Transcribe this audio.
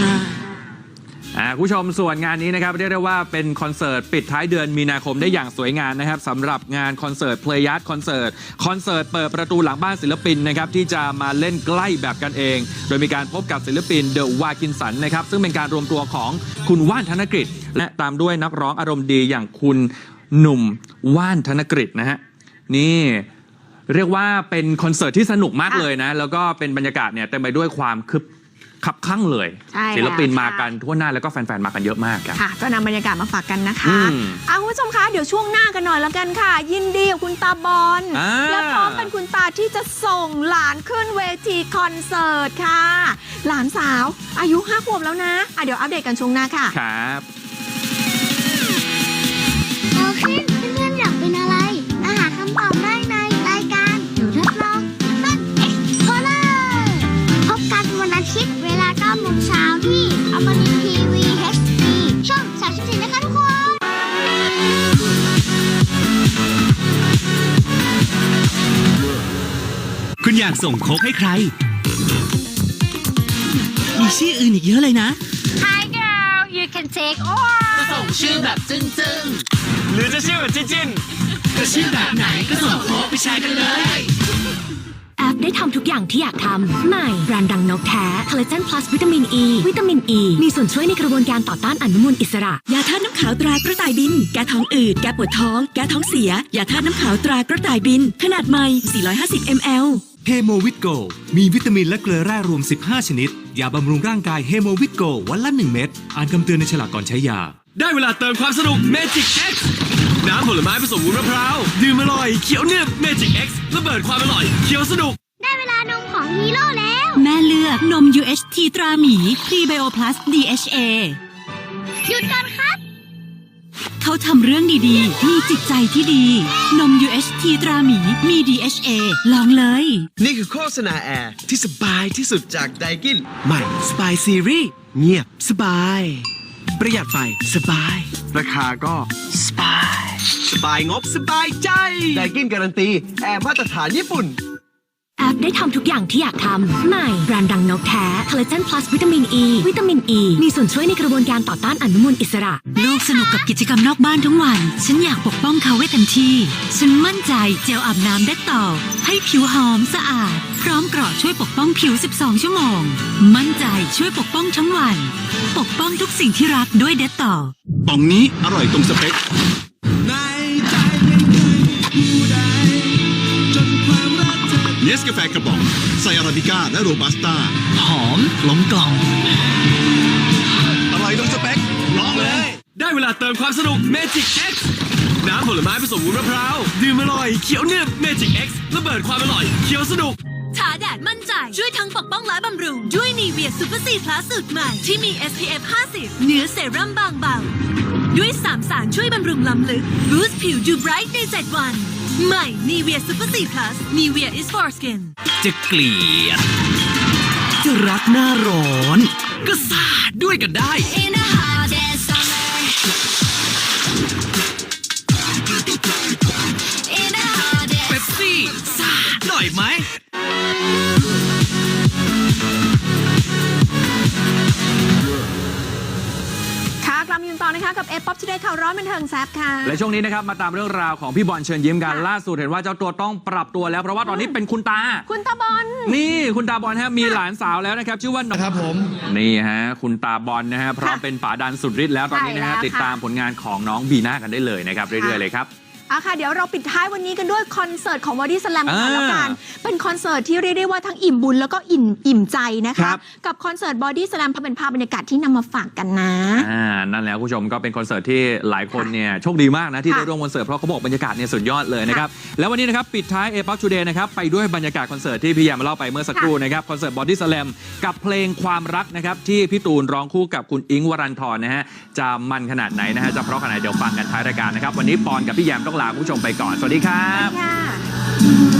คุณผู้ชมส่วนงานนี้นะครับเรียกได้ว่าเป็นคอนเสิร์ตปิดท้ายเดือนมีนาคมได้อย่างสวยงามนะครับสำหรับงานคอนเสิร์ต Play Yard คอนเสิร์ตคอนเสิร์ตเปิดประตูหลังบ้านศิลปินนะครับที่จะมาเล่นใกล้แบบกันเอง โดยมีการพบกับศิลปินเดอะวากินสันนะครับซึ่งเป็นการรวมตัวของคุณว่านธนกฤษและตามด้วยนักร้องอารมณ์ดีอย่างคุณหนุ่มว่านธนกฤษนะฮะนี่เรียกว่าเป็นคอนเสิร์ตที่สนุกมากเลยนะแล้วก็เป็นบรรยากาศเนี่ยเต็มไปด้วยความคึบ ขับข้างเลย ใช่ศิลปินแล้วมาค่ะกันทั่วหน้าแล้วก็แฟนๆมากันเยอะมากครับ ค่ะ ก็นำบรรยากาศมาฝากกันนะคะอืมอะคุณผู้ชมคะ เดี๋ยวช่วงหน้ากันหน่อยแล้วกันค่ะ ยินดีกับคุณตาบอล อ่า และพร้อมเป็นคุณตาที่จะส่งหลานขึ้นเวทีคอนเสิร์ตค่ะ หลานสาวอายุห้าขวบแล้วนะอะเดี๋ยวอัปเดตกันช่วงหน้าค่ะ ครับากส่งโค้กให้ใคร มีชื่ออื่นอีกเยอะเลยนะ Hi girl you can take or ส่งชื่อแบบจึ้งจึงหรือจะชื่อแบบจิ้นจิ้นจะชื่อแบบไหนก็ส่งโค้กไปแชร์กันเลย แอปได้ทำทุกอย่างที่อยากทำ ใหม่ แบรนด์ดังนกแท้คอลลาเจนพลัสวิตามินอ e, ีวิตามินอ e ีมีส่วนช่วยในกระบวนการต่อต้านอนุมูลอิสระ ยาธาตุน้ำขาวตรากระต่ายบิน แก้ท้องอืด แก้ปวดท้อง แก้ท้องเสีย ยาธาตุน้ำขาวตรากระต่ายบิน ขนาดใหม่ 450 ml เฮโมวิตโกมีวิตามินและเกลือแร่รวม 15 ชนิด ยาบำรุงร่างกายเฮโมวิตโกวันละ 1 เม็ด อ่านคำเตือนในฉลากก่อนใช้ยา ได้เวลาเติมความสนุก Magic X น้ำผลไม้ผสมวุ้นมะพร้าว ดื่มอร่อย เขียวเนึบ Magic X ระเบิดความอร่อย เขียวสนุก ได้เวลานมของฮีโร่แล้ว แม่เลือกนม UHT ตราหมีพรีไบโอพลัส DHA หยุดก่อนครับ เขาทำเรื่องดีๆ มีจิตใจที่ดี นม UHT ตราหมี มี DHA ลองเลย นี่คือโฆษณาแอร์ที่สบายที่สุดจากไดกิน ใหม่สบายซีรีส์เงียบสบาย ประหยัดไฟสบาย ราคาก็สบาย สบายงบสบายใจไดกินการันตี แอร์มาตรฐานญี่ปุ่น แอปได้ทำทุกอย่างที่อยากทำ ใหม่ แบรนด์ดังนกแท้คอลลาเจนพลัสวิตามินอ e, ีวิตามินอ e ีมีส่วนช่วยในกระบวนการต่อต้านอนุมูลอิสระ ลูกสนุกกับกิจกรรมนอกบ้านทั้งวัน ฉันอยากปกป้องเขาไว้เต็มที่ ฉันมั่นใจเจลอาบน้ำเด็ดต่อ ให้ผิวหอมสะอาด พร้อมเกราะช่วยปกป้องผิว 12 ชั่วโมง มั่นใจช่วยปกป้องทั้งวัน ปกป้องทุกสิ่งที่รักด้วยเด็ดต่อป่องนี้อร่อยตรงสเปค กาแฟกระป๋องใส่อาราบิก้าและโรบัสต้าหอมกลมกล่อมอร่อยตรงสเปคลองเลย ได้เวลาเติมความสนุก Magic X น้ำผลไม้ผสมวุ้นมะพร้าวดื่มอร่อยเขียวเนึบ Magic X ระเบิดความอร่อยเขียวสนุกทาแดดมั่นใจ ช่วยทั้งปกป้องและบำรุง ด้วยนีเวียซูเปอร์ซีพลัสสูตรใหม่ ที่มี SPF 50 เนื้อเซรั่มบางเบา ด้วย3สารช่วยบำรุงล้ำลึกบูสต์ผิวดูไบรท์ใน 7 วัน ใหม่นีเวียซูเปอร์ซีพลัสนีเวีย is for skin จะเกลียด จะรักหน้าร้อน ก็สาดด้วยกันได้ In a hot day ข่าวร้อนบันเทิงแซฟค่ะ และช่วงนี้นะครับมาตามเรื่องราวของพี่บอลเชิญยิ้มกันค่ะล่าสุดเห็นว่าเจ้าตัวต้องปรับตัวแล้วเพราะว่าตอนนี้เป็นคุณตา คุณตาบอล นี่คุณตาบอลฮะมีหลานสาวแล้วนะครับ ชื่อว่าน้องครับผม นี่ฮะคุณตาบอลนะฮะพร้อมเป็นป๋าดันสุดฤทธิ์แล้วตอนนี้นะฮะใช่แล้วค่ะ ติดตามผลงานของน้องบีน่ากันได้เลยนะครับเรื่อยๆเลยครับ อะค่ะ เดี๋ยวเราปิดท้ายวันนี้กันด้วยคอนเสิร์ตของวอดี้สแลมกันอ่าแล้วกัน เป็นคอนเสิร์ตที่เรียกได้ว่าทั้งอิ่มบุญแล้วก็อิ่มอิ่มใจนะครัคะบกับคอนเสิร์ตบอดี้สแลมเป็นภาพบรรยากาศที่นำมาฝากกันนะ อ่า นั่นแหละคุณผู้ชมก็เป็นคอนเสิร์ตที่หลายคนเนี่ยโชคดีมากนะที่ค่ะได้ร่วมคอนเสิร์ตเพราะเขาบอกบรรยากาศเนี่ยสุดยอดเลยนะครับแล้ววันนี้นะครับปิดท้ายเอ p ั t ชูเดย์นะครับไปด้วยบรรยากาศคอนเสิร์ตที่พี่แยมมาเล่าไปเมื่อสักครู่นะครับคอนเสิร์ตบอดี้สแลมกับเพลงความรักนะครับที่พี่ตูนร้องคู่กับคุณอิงค์วรันทรนะฮะจะมันขนาดไหนนะฮะจะเพราะขนาดไหนเดี๋ยวฟังกันท้ายรายการนะครับวันนี้ปอนกับพี่แยมต้องลาคุณผู้ชมไปก่อนสวัสดีครับ ค่ะ